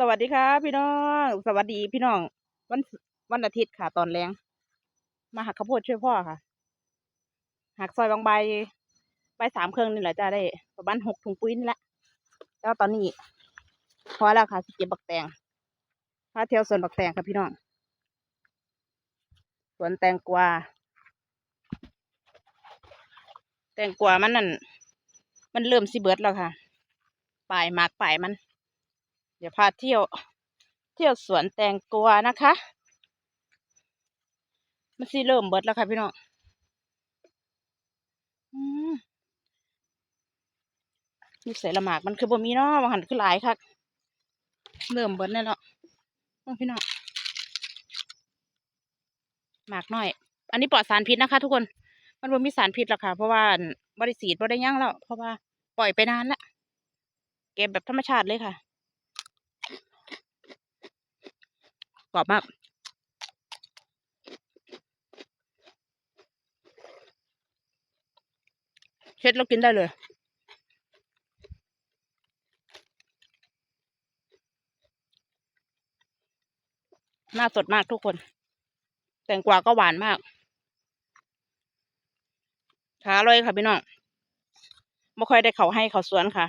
สวัสดีครับพี่น้อง สวัสดีพี่น้อง วันวันอาทิตย์ค่ะตอนแรงมาหักข้าวโพดช่วยพ่อค่ะ หักซอยบางใบใบสามเครื่องนี่แหละจะได้ประมาณหกถุงปุ๋ยนี่แหละแล้วตอนนี้พอแล้วค่ะสิเก็บบักแตงพาเที่ยวสวนบักแตงค่ะพี่น้องสวนแตงกวาแตงกวามันนั่นมันเริ่มสิเบิดแล้วค่ะปลายหมากปลายมัน เดี๋ยวพาเที่ยว เที่ยวสวนแตงกวานะคะ มันสิเริ่มเบิดแล้วค่ะพี่น้องอืมนี่ใส่ละหมากมันคือบ่มีเนาะบางหันคือหลายค่ะเริ่มเบิดแน่เนาะน้องพี่น้องหมากน้อย อันนี้ปลอดสารพิษนะคะ ทุกคน มันบ่มีสารพิษหรอกค่ะ เพราะว่าบริสีดบ่ได้ยั่งแล้ว เพราะว่าปล่อยไปนานละเก็บแบบธรรมชาติเลยค่ะ รอบมากเช็ดแล้วกินได้เลยน่าสดมากทุกคน แตงกวาก็หวานมากขาอร่อยค่ะพี่น้องไม่ค่อยได้เขาให้เขาสวนค่ะ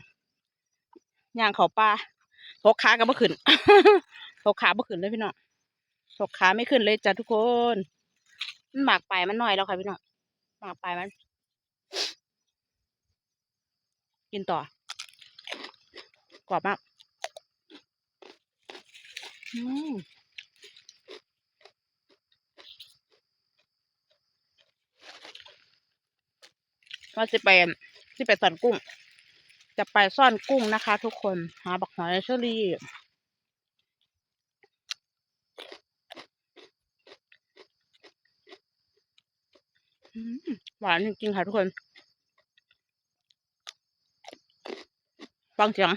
ย่างเขาป่าทกขาก็บ่ขึ้นทกขาบ่ขึ้นเลยพี่น้อง ทกขาไม่ขึ้นเลยจ้ะทุกคน มันหมากไปมันน้อยแล้วค่ะพี่น้องหมากไปมัน กินต่อกรอบมากอืมว่าจะไปที่ไปซ่อนกุ้ง จะไปซ่อนกุ้งนะคะ ทุกคน หาบักหอยเชอรี่ หวานจริงๆค่ะทุกคน ฟังเสียง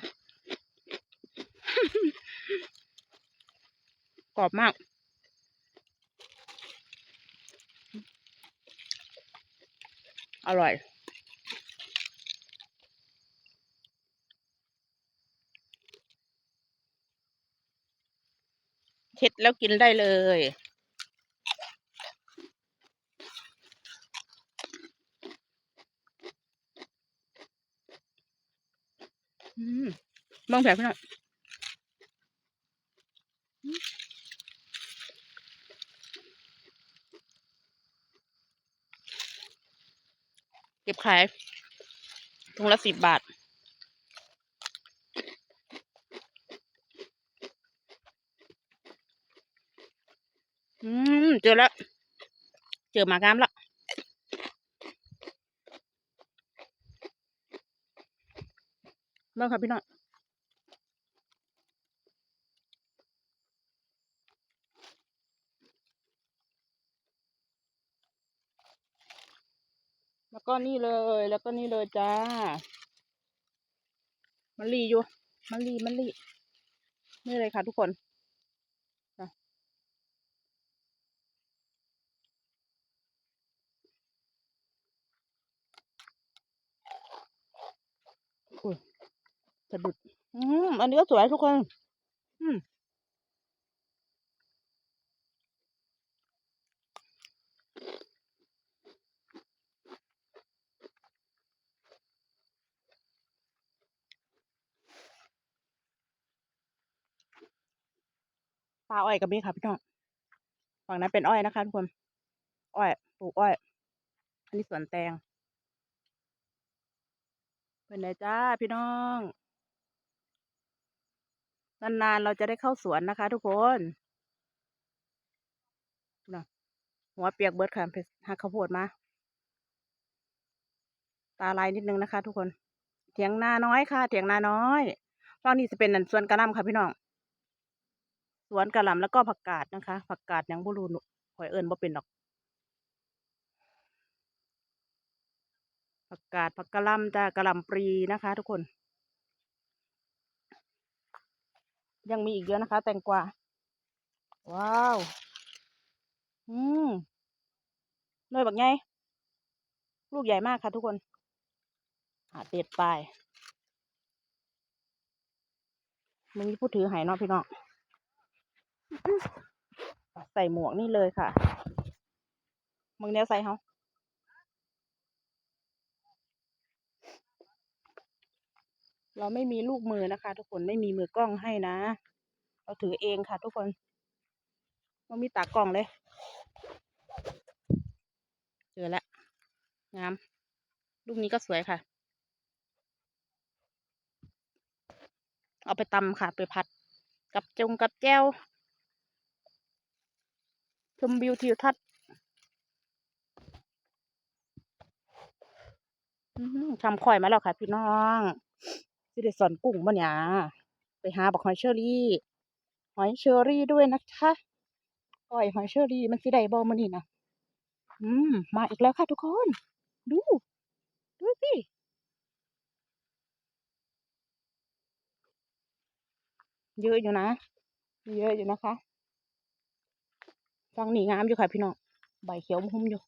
กรอบมาก อร่อยเช็ดแล้วกินได้เลย มองแผลพี่หน่อยเก็บขายถุงละสิบบาทอืมเจอแล้ว เจอหมากรามแล้ว บ้างค่ะพี่น้องแล้วก็นี่เลย แล้วก็นี่เลยจ้า มันรีอยู่ มันรีมันรีนี่เลยค่ะทุกคนจ้ะอุ้ย สะดุด อืมอันนี้ก็สวยทุกคน อืมปลาอ้อยกับมีค่ะพี่น้องฝั่งนั้นเป็นอ้อยนะคะทุกคนอ้อยปลูกอ้อย อันนี้สวนแตงเป็นไงจ้าพี่น้อง นานๆเราจะได้เข้าสวนนะคะ ทุกคนนะหัวเปียกเบิดค่ะหักข้าวโพดมา ตาลายนิดนึงนะคะ ทุกคน เถียงนาน้อยค่ะ เถียงนาน้อยฝั่งนี้จะเป็นสวนกระลำค่ะพี่น้อง สวนกระลำแล้วก็ผักกาดนะคะ ผักกาดยังบ่รู้หนูหอยเอิญบ่เป็นดอก ผักกาดผักกระลำจ้ากะลำปลีนะคะ ทุกคน ยังมีอีกเยอะนะคะ แตงกวาว้าว อืมหน่วยบักไงลูกใหญ่มากค่ะทุกคนหาเด็ดไปมันมีผู้ถือหายเนาะพี่น้องใส่หมวกนี่เลยค่ะมึงแนวใส่เขา เราไม่มีลูกมือนะคะ ทุกคนไม่มีมือกล้องให้นะ เราถือเองค่ะ ทุกคนมันมีตากล้องเลยเจอแล้วงามลูกนี้ก็สวยค่ะ เอาไปตำค่ะ ไปผัด กับจงกับแก้วชมวิวทิวทัศน์ทำข่อยมาแล้วค่ะ พี่น้อง สิได้สอนกุ้งบ่เนี่ยไปหาบักหอยเชอรี่ หอยเชอรี่ด้วยนะคะก้อยหอยเชอรี่มันสิได้บ่มื้อนี้นะอืม มาอีกแล้วค่ะทุกคน ดู ดูสิเยอะอยู่นะ เยอะอยู่นะคะฟังหนีงามอยู่ค่ะพี่น้อง ใบเขียวหุ้มอยู่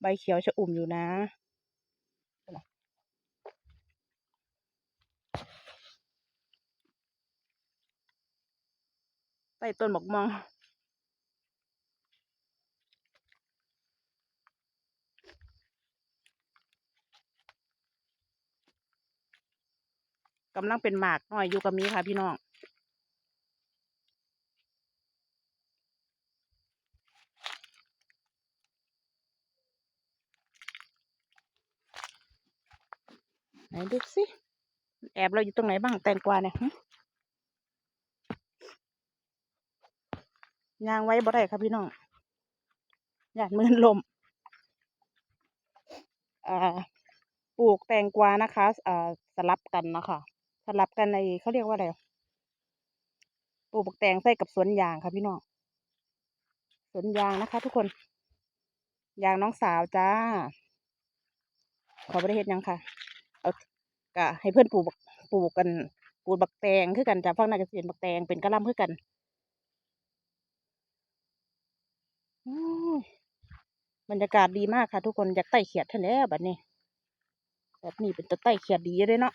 ใบเขียวชะอุ่มอยู่นะ ใต้ต้นบอกมอง กำลังเป็นหมากหน่อยอยู่กับมีค่ะพี่น้องไหนดูสิแอบเราอยู่ตรงไหนบ้างแตงกวาเนี่ย ยางไว้บ่ได้ครับพี่น้องหยาดมือลมอ่าปลูกแตงกวานะคะอ่าสลับกันนะคะสลับกันในเขาเรียกว่าอะไรปลูกบักแตงใส่กับสวนยางค่ะพี่น้องสวนยางนะคะ ทุกคนยางน้องสาวจ้า ขอประเทศยังค่ะ เอากะให้เพื่อนปลูกปลูกกันปลูกบักแตงคือกันจ้ะฟังนาจะเสียนบักแตงเป็นกระล่ำคือกันโอ้ย บรรยากาศดีมากค่ะ ทุกคนอยากไต่เขียดแท้แล้วแบบนี้ แบบนี้เป็นตัวไต่เขียดดีเลยเนาะ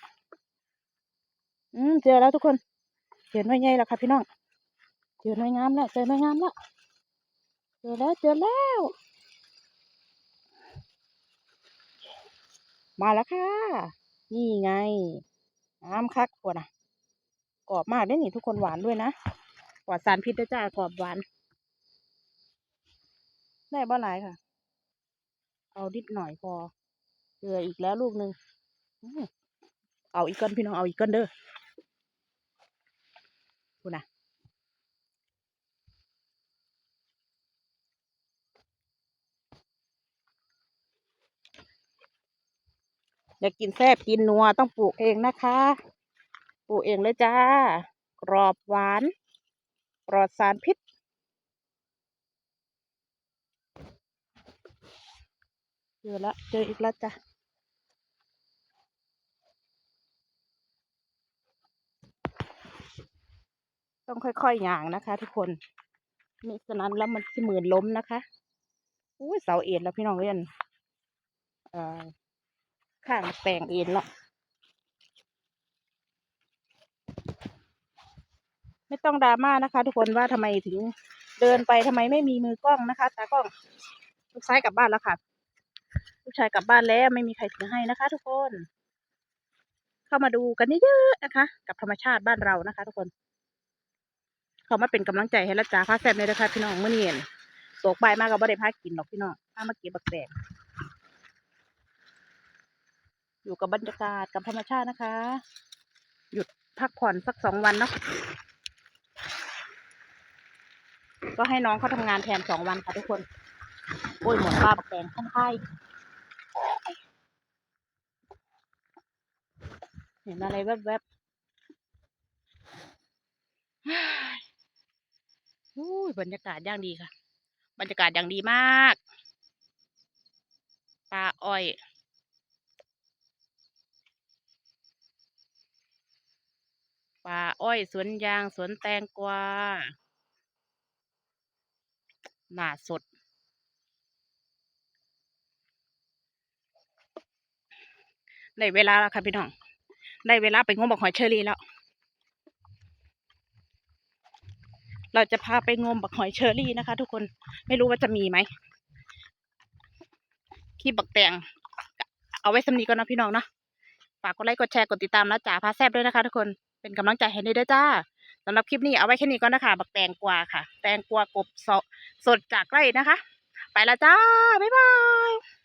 อืมเจอแล้วทุกคนเจอหน่วยใหญ่แล้วค่ะพี่น้องเจอหน่วยงามแล้วเจอหน่วยงามแล้วเจอแล้วเจอแล้ว มาแล้วค่ะ นี่ไงน้ำคักควรนะกรอบมากได้นี่ทุกคนหวานด้วยนะปลอดสารพิษด้วยจ้ากรอบหวาน ได้บ่หลายค่ะ เอานิดหน่อยพอเหลืออีกแล้วลูกหนึ่งเอาอีกก้อนพี่น้องเอาอีกก้อนเด้อคุณนะอยากกินแซ่บกินนัวต้องปลูกเองนะคะ ปลูกเองเลยจ้ากรอบหวาน ปลอดสารพิษ จอแล้วเจออีกแล้วจ้ะ ต้องค่อยๆอย่างนะคะ ทุกคนมิฉะนั้นแล้วมันจะเหมือนล้มนะคะอุ้ยเสาเอ็นแล้วพี่น้องเรียนเอ่อข้างแปลงเอ็นแล้วไม่ต้องดราม่านะคะ ทุกคนว่าทำไมถึงเดินไปทำไมไม่มีมือกล้องนะคะตากล้องลูกชายกลับบ้านแล้วค่ะ ลูกชายกลับบ้านแล้วไม่มีใครถือให้นะคะ ทุกคน เข้ามาดูกันเยอะๆนะคะ กับธรรมชาติบ้านเรานะคะ ทุกคน เขามาเป็นกำลังใจให้ละจ้าพาแซ่บเลยนะคะพี่น้องเมื่อนี้เห็นโศกใบมากก็บ่ได้พากินหรอกพี่น้องพามาเก็บบักแตงอยู่กับบรรยากาศกับธรรมชาตินะคะ หยุดพักผ่อนสักสองวันเนาะก็ให้น้องเขาทำงานแทนสองวันค่ะทุกคน โอ้ยหมดป้าบักแตงข้างใคร เห็นอะไรแวบๆอุ้ยบรรยากาศย่างดีค่ะ บรรยากาศย่างดีมาก ปลาอ้อยป่าอ้อยสวนยางสวนแตงกวาหนาสดได้เวลาแล้วค่ะพี่น้อง ได้เวลาไปงมบักหอยเชอรี่แล้ว เราจะพาไปงมบักหอยเชอรี่นะคะ ทุกคนไม่รู้ว่าจะมีไหมขี้บักแตงเอาไว้สำนีก่อนนะพี่น้องเนาะฝากกดไลค์กดแชร์กดติดตามนะจ๋าพาแซบด้วยนะคะ ทุกคนเป็นกำลังใจให้ด้วยจ้าสำหรับคลิปนี้เอาไว้แค่นี้ก่อนนะคะ บักแตงกวาค่ะ แตงกวากบสดจากไร่นะคะ ไปละจ้า บ๊ายบาย